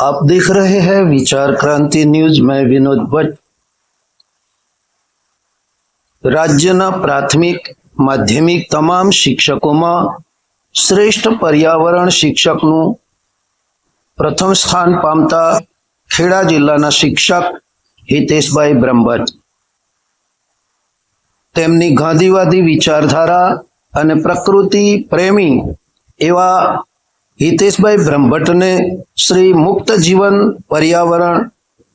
आप देख रहे हैं विचार क्रांति न्यूज मैं विनोद भट्ट રાજ્યના પ્રાથમિક માધ્યમિક તમામ શિક્ષકોમાં શ્રેષ્ઠ પર્યાવરણ શિક્ષકનું પ્રથમ સ્થાન પામતા ખેડા જિલ્લાના શિક્ષક હિતેશભાઈ બ્રહ્મભટ્ટ તેમની ગાંધીવાદી વિચારધારા અને પ્રકૃતિ પ્રેમી એવા હિતેશભાઈ બ્રહ્મભટ્ટને શ્રી મુક્ત જીવન પર્યાવરણ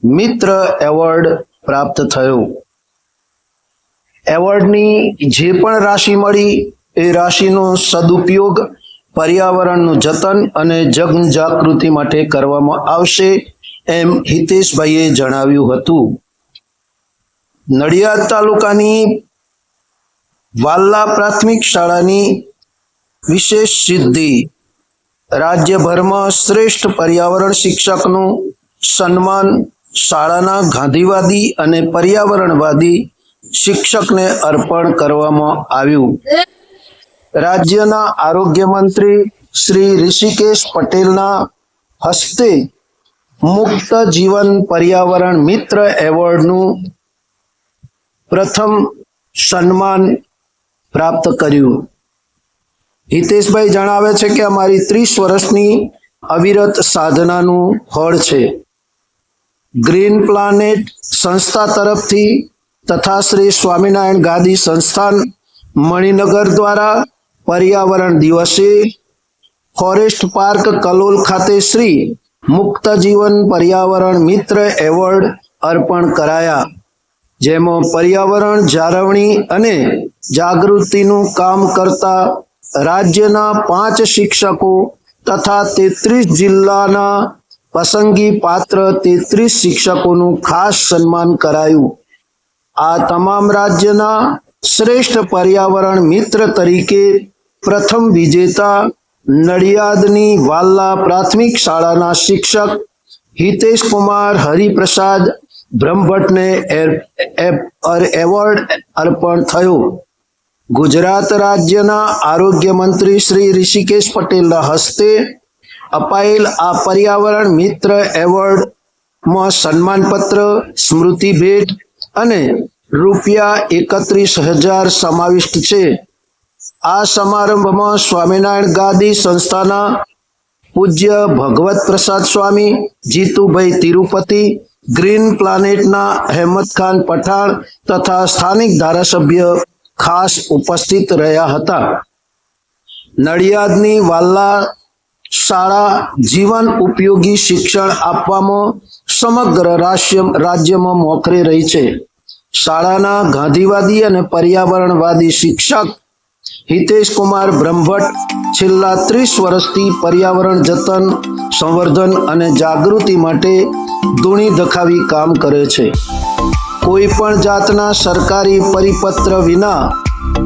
મિત્ર એવોર્ડ પ્રાપ્ત થયો. એવોર્ડની જે પણ રાશિ મળી, એ રાશિનો સદુપયોગ પર્યાવરણનું જતન અને જગ જાગૃતિ માટે કરવામાં આવશે એમ હિતેશભાઈએ જણાવ્યું હતું. નડિયાદ તાલુકાની વાલ્લા પ્રાથમિક શાળાની વિશેષ સિદ્ધિ રાજ્યભરમાં શ્રેષ્ઠ પર્યાવરણ શિક્ષકનું સન્માન શાળાના ગાંધીવાદી અને પર્યાવરણવાદી શિક્ષકને અર્પણ કરવામાં આવ્યું. રાજ્યના આરોગ્ય મંત્રી શ્રી ઋષિકેશ પટેલના હસ્તે મુક્ત જીવન પર્યાવરણ મિત્ર એવોર્ડનું પ્રથમ સન્માન પ્રાપ્ત કર્યું. હિતેશભાઈ જણાવે છે કે અમારી ત્રીસ વર્ષની અવિરત સાધનાનું ફળ છે. ગ્રીન પ્લાનેટ સંસ્થા તરફથી તથા શ્રી સ્વામિનારાયણ ગાદી સંસ્થાન મણિનગર દ્વારા પર્યાવરણ દિવસે ફોરેસ્ટ પાર્ક કલોલ ખાતે શ્રી મુક્ત જીવન પર્યાવરણ મિત્ર એવોર્ડ અર્પણ કરાયા. જેમાં પર્યાવરણ જાળવણી અને જાગૃતિનું કામ કરતા રાજ્યના પાંચ શિક્ષકો તથા તેત્રીસ જિલ્લાના પસંદગી પાત્ર તેત્રીસ શિક્ષકોનું ખાસ સન્માન કરાયું. આ તમામ રાજ્યના શ્રેષ્ઠ પર્યાવરણ મિત્ર તરીકે પ્રથમ વિજેતા નડિયાદની વાલ્લા પ્રાથમિક શાળાના શિક્ષક હિતેશ કુમાર હરિપ્રસાદ બ્રહ્મભટ્ટને એવોર્ડ અર્પણ થયો. ગુજરાત રાજ્યના આરોગ્ય મંત્રી શ્રી ઋષિકેશ પટેલના હસ્તે અપાયેલ આ પર્યાવરણ મિત્ર એવોર્ડમાં સન્માનપત્ર, સ્મૃતિ ભેટ અને રૂપિયા એકત્રીસ હજાર સમાવિષ્ટ છે. આ સમારંભમાં સ્વામિનારાયણ ગાદી સંસ્થાના પૂજ્ય ભગવત પ્રસાદ સ્વામી, જીતુભાઈ તિરુપતિ, ગ્રીન પ્લાનેટના અહેમદ ખાન પઠાણ તથા સ્થાનિક ધારાસભ્ય ખાસ ઉપસ્થિત રહ્યા હતા. નડિયાદની વાલ્લા શાળા જીવન ઉપયોગી શિક્ષણ આપવામાં સમગ્ર રાજ્ય રાજ્યમાં મોખરે રહી છે. શાળાના ગાંધીવાદી અને પર્યાવરણવાદી શિક્ષક હિતેશ કુમાર બ્રહ્મભટ્ટ છેલ્લા ત્રીસ વર્ષથી પર્યાવરણ જતન, સંવર્ધન અને જાગૃતિ માટે ધૂણી ધખાવી કામ કરે છે. કોઈ પણ જાતના સરકારી પરિપત્ર વિના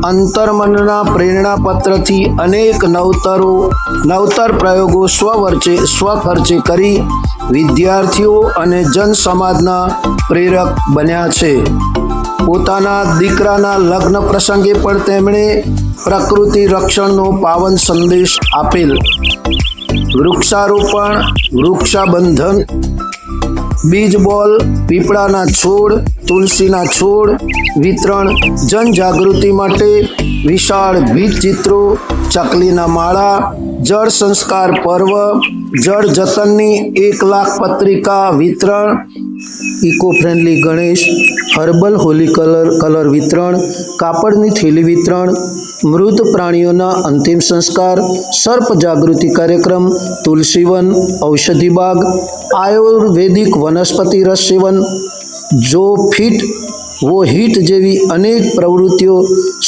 અંતર્મનના પ્રેરણાપત્રથી અનેક નવતરો, નવતર પ્રયોગો સ્વવર્ચે, સ્વખર્ચે કરી વિદ્યાર્થીઓ અને જન સમાજના પ્રેરક બન્યા છે. પોતાના દીકરાના લગ્ન પ્રસંગે પણ તેમણે પ્રકૃતિ રક્ષણનો પાવન સંદેશ આપેલ. વૃક્ષારોપણ, વૃક્ષાબંધન બીજ બોલ પીપળાના છોડ તુલસીના છોડ વિતરણ જનજાગૃતિ માટે વિશાળ ભીત ચિત્રો ચકલીના માળા જળ સંસ્કાર પર્વ જળ જતનની એક લાખ પત્રિકા વિતરણ eco friendly Ganesh herbal Holi colour colour વિતરણ કાપડની થેલી વિતરણ મૃત પ્રાણીઓના અંતિમ સંસ્કાર સર્પ જાગૃતિ કાર્યક્રમ તુલસીવન ઔષધિ બાગ આયુર્વેદિક વનસ્પતિ રસ સેવન જો ફિટ, વો હિટ જેવી અનેક પ્રવૃત્તિઓ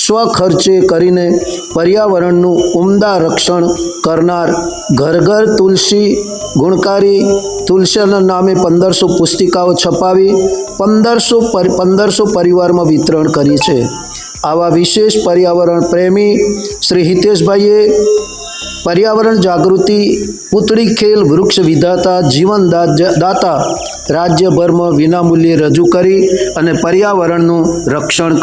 સ્વખર્ચે કરીને પર્યાવરણનું ઉમદા રક્ષણ કરનાર ઘર ઘર તુલસી ગુણકારી તુલસીના નામે પંદરસો પુસ્તિકાઓ છપાવી પંદરસો પંદરસો પરિવારમાં વિતરણ કરી છે. આવા વિશેષ પર્યાવરણ પ્રેમી શ્રી હિતેશભાઈએ પર્યાવરણ જાગૃતિ, પુતળી ખેલ, વૃક્ષ વિધાતા, જીવન દાતા, રાજ્યભરમાં વિનામૂલ્યે રજૂ કરી અને પર્યાવરણનું રક્ષણ કર્યું